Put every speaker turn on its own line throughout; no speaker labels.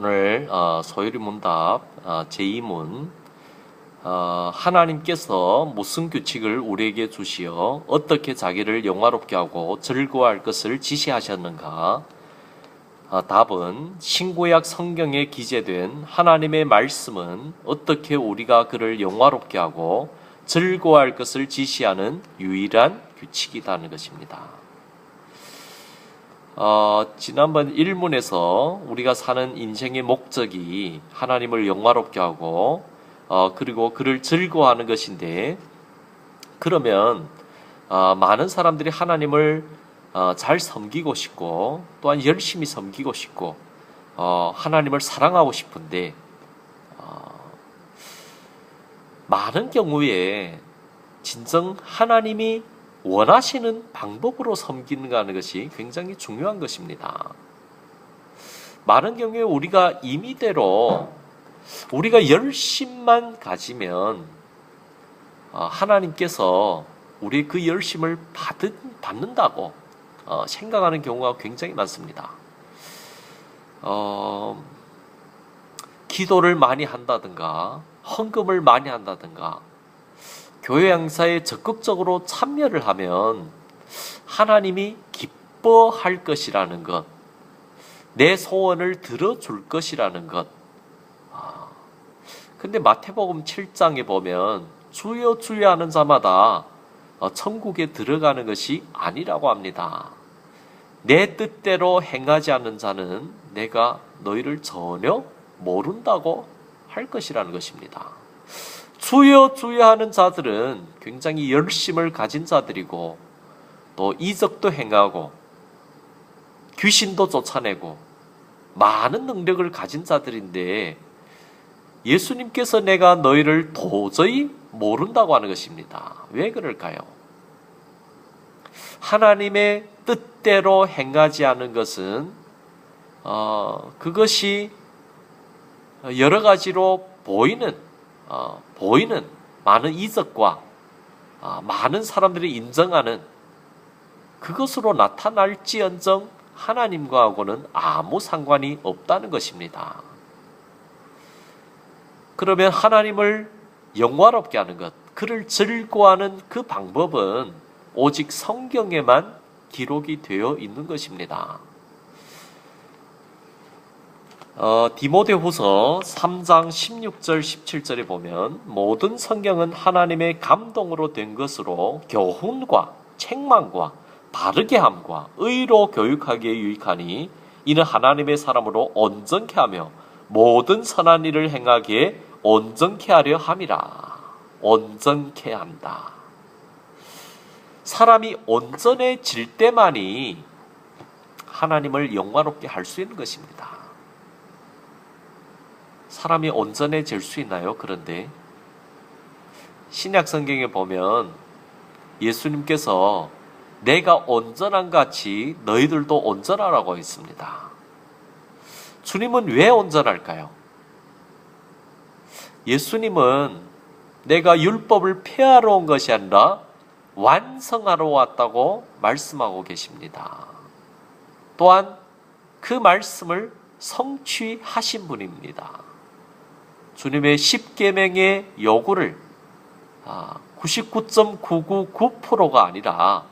오늘 어, 소율이 문답 어, 제2문 어, 하나님께서 무슨 규칙을 우리에게 주시어 어떻게 자기를 영화롭게 하고 즐거워할 것을 지시하셨는가? 어, 답은 신구약 성경에 기재된 하나님의 말씀은 어떻게 우리가 그를 영화롭게 하고 즐거워할 것을 지시하는 유일한 규칙이라는 것입니다. 어, 지난번 1문에서 우리가 사는 인생의 목적이 하나님을 영화롭게 하고 어, 그리고 그를 즐거워하는 것인데 그러면 어, 많은 사람들이 하나님을 어, 잘 섬기고 싶고 또한 열심히 섬기고 싶고 어, 하나님을 사랑하고 싶은데 어, 많은 경우에 진정 하나님이 원하시는 방법으로 섬기는가 하는 것이 굉장히 중요한 것입니다. 많은 경우에 우리가 임의대로 우리가 열심만 가지면 어, 하나님께서 우리 그 열심을 받은, 받는다고 어, 생각하는 경우가 굉장히 많습니다. 어, 기도를 많이 한다든가 헌금을 많이 한다든가 교회 행사에 적극적으로 참여를 하면 하나님이 기뻐할 것이라는 것, 내 소원을 들어줄 것이라는 것. 아, 근데 마태복음 7장에 보면 주여 주여 하는 자마다 어, 천국에 들어가는 것이 아니라고 합니다. 내 뜻대로 행하지 않는 자는 내가 너희를 전혀 모른다고 할 것이라는 것입니다. 주여 주여 하는 자들은 굉장히 열심을 가진 자들이고 또 이적도 행하고 귀신도 쫓아내고 많은 능력을 가진 자들인데 예수님께서 내가 너희를 도저히 모른다고 하는 것입니다. 왜 그럴까요? 하나님의 뜻대로 행하지 않은 것은 어, 그것이 여러 가지로 보이는 어, 보이는 많은 이적과 어, 많은 사람들이 인정하는 그것으로 나타날지언정 하나님과하고는 아무 상관이 없다는 것입니다. 그러면 하나님을 영화롭게 하는 것, 그를 즐거워하는 그 방법은 오직 성경에만 기록이 되어 있는 것입니다. 어, 디모데후서 3장 16절 17절에 보면 모든 성경은 하나님의 감동으로 된 것으로 교훈과 책망과 바르게 함과 의로 교육하기에 유익하니 이는 하나님의 사람으로 온전케 하며 모든 선한 일을 행하기에 온전케 하려 함이라. 온전케 한다. 사람이 온전해질 때만이 하나님을 영화롭게 할 수 있는 것입니다. 사람이 온전해질 수 있나요? 그런데 신약 성경에 보면 예수님께서 내가 온전한 같이 너희들도 온전하라고 했습니다. 주님은 왜 온전할까요? 예수님은 내가 율법을 폐하러 온 것이 아니라 완성하러 왔다고 말씀하고 계십니다. 또한 그 말씀을 성취하신 분입니다. 주님의 십계명의 요구를 99.999%가 아니라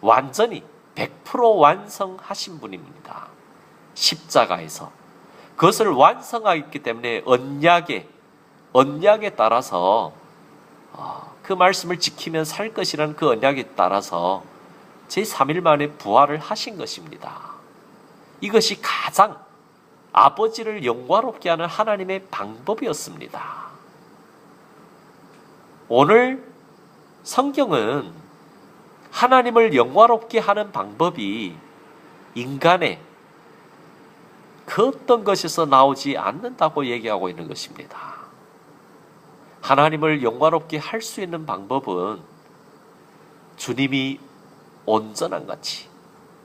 완전히 100% 완성하신 분입니다. 십자가에서 그것을 완성하기 때문에 언약에 언약에 따라서 그 말씀을 지키면 살 것이라는 그 언약에 따라서 제 3일 만에 부활을 하신 것입니다. 이것이 가장 아버지를 영광롭게 하는 하나님의 방법이었습니다. 오늘 성경은 하나님을 영광롭게 하는 방법이 인간의 그 어떤 것에서 나오지 않는다고 얘기하고 있는 것입니다. 하나님을 영광롭게 할 수 있는 방법은 주님이 온전한 같이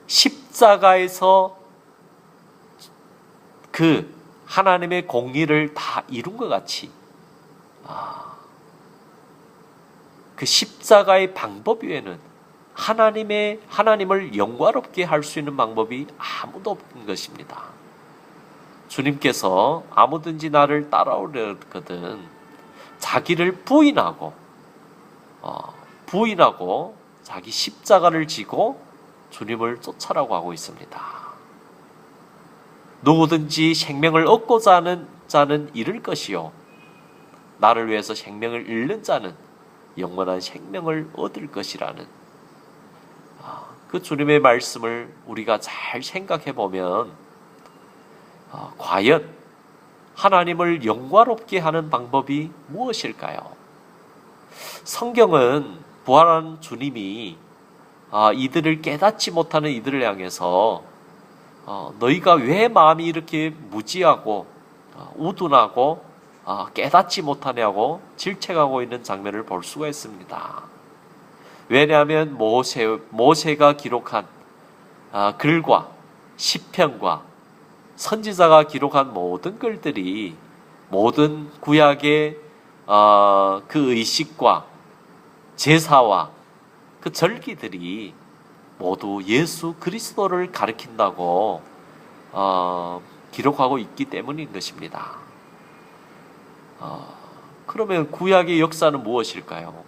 십자가에서 그 하나님의 공의를 다 이룬 것 같이 아, 그 십자가의 방법 외에는 하나님의 하나님을 영광롭게 할 수 있는 방법이 아무도 없는 것입니다. 주님께서 아무든지 나를 따라오려거든 자기를 부인하고 어, 부인하고 자기 십자가를 지고 주님을 쫓아라고 하고 있습니다. 누구든지 생명을 얻고자 하는 자는 잃을 것이요 나를 위해서 생명을 잃는 자는 영원한 생명을 얻을 것이라는 아, 그 주님의 말씀을 우리가 잘 생각해 보면 아, 과연 하나님을 영화롭게 하는 방법이 무엇일까요? 성경은 부활한 주님이 아, 이들을 깨닫지 못하는 이들을 향해서 어, 너희가 왜 마음이 이렇게 무지하고 어, 우둔하고 어, 깨닫지 못하냐고 질책하고 있는 장면을 볼 수가 있습니다. 왜냐하면 모세 모세가 기록한 아, 글과 시편과 선지자가 기록한 모든 글들이 모든 구약의 어, 그 의식과 제사와 그 절기들이 모두 예수 그리스도를 가리킨다고 어, 기록하고 있기 때문인 것입니다. 어, 그러면 구약의 역사는 무엇일까요?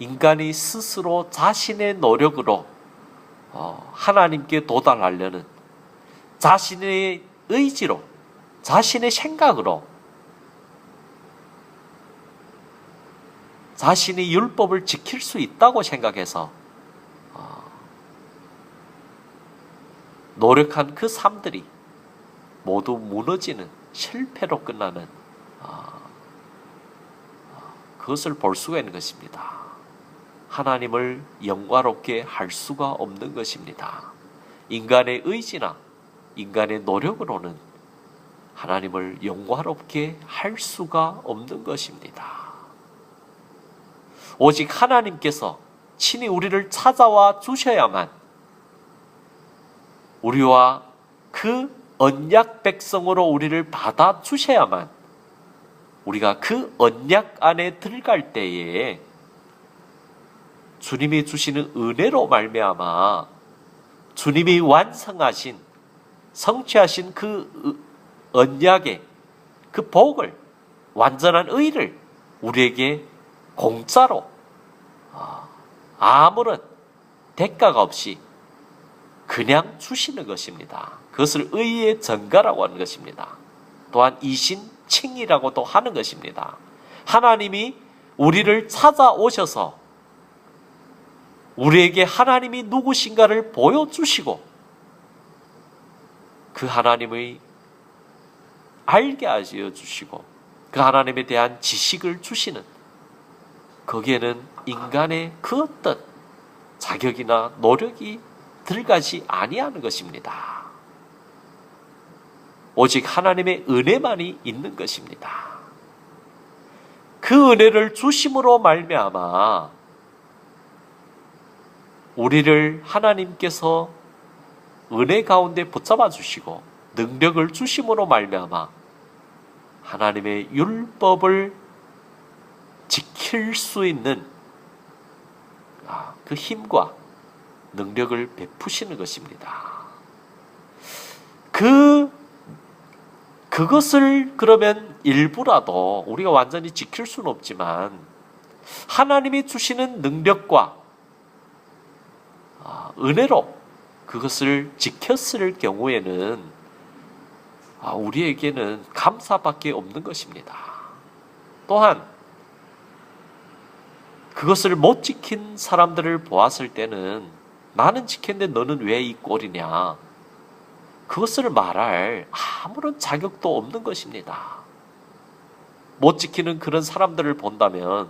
인간이 스스로 자신의 노력으로 어, 하나님께 도달하려는 자신의 의지로, 자신의 생각으로 자신이 율법을 지킬 수 있다고 생각해서 노력한 그 삶들이 모두 무너지는 실패로 끝나는 어, 어, 그것을 볼 수가 있는 것입니다. 하나님을 영화롭게 할 수가 없는 것입니다. 인간의 의지나 인간의 노력으로는 하나님을 영화롭게 할 수가 없는 것입니다. 오직 하나님께서 친히 우리를 찾아와 주셔야만 우리와 그 언약 백성으로 우리를 받아 주셔야만 우리가 그 언약 안에 들어갈 때에 주님이 주시는 은혜로 말미암아 주님이 완성하신 성취하신 그 언약의 그 복을 완전한 의를 우리에게 공짜로 아, 아무런 대가가 없이 그냥 주시는 것입니다. 그것을 의의 전가라고 하는 것입니다. 또한 이신칭이라고도 하는 것입니다. 하나님이 우리를 찾아오셔서 우리에게 하나님이 누구신가를 보여주시고 그 하나님의 알게 하여 주시고 그 하나님에 대한 지식을 주시는 거기에는 인간의 그 어떤 자격이나 노력이 들어가지 아니하는 것입니다. 오직 하나님의 은혜만이 있는 것입니다. 그 은혜를 주심으로 말미암아 우리를 하나님께서 은혜 가운데 붙잡아 주시고 능력을 주심으로 말미암아 하나님의 율법을 지킬 수 있는 아, 그 힘과 능력을 베푸시는 것입니다. 그 그것을 그러면 일부라도 우리가 완전히 지킬 수는 없지만 하나님이 주시는 능력과 아, 은혜로 그것을 지켰을 경우에는 아, 우리에게는 감사밖에 없는 것입니다. 또한 그것을 못 지킨 사람들을 보았을 때는 나는 지켰는데 너는 왜 이 꼴이냐? 그것을 말할 아무런 자격도 없는 것입니다. 못 지키는 그런 사람들을 본다면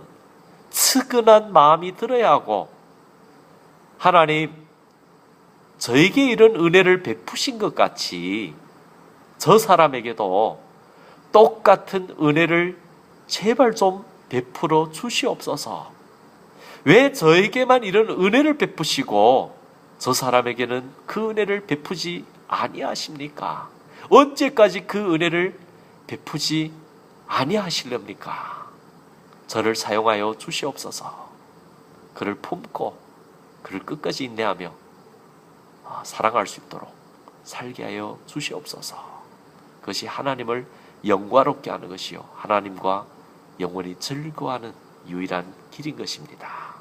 측은한 마음이 들어야 하고 하나님 저에게 이런 은혜를 베푸신 것 같이 저 사람에게도 똑같은 은혜를 제발 좀 베풀어 주시옵소서. 왜 저에게만 이런 은혜를 베푸시고 저 사람에게는 그 은혜를 베푸지 아니하십니까? 언제까지 그 은혜를 베푸지 아니하실렵니까? 저를 사용하여 주시옵소서. 그를 품고 그를 끝까지 인내하며 아, 사랑할 수 있도록 살게 하여 주시옵소서. 그것이 하나님을 영광롭게 하는 것이요 하나님과 영원히 즐거워하는 유일한 길인 것입니다.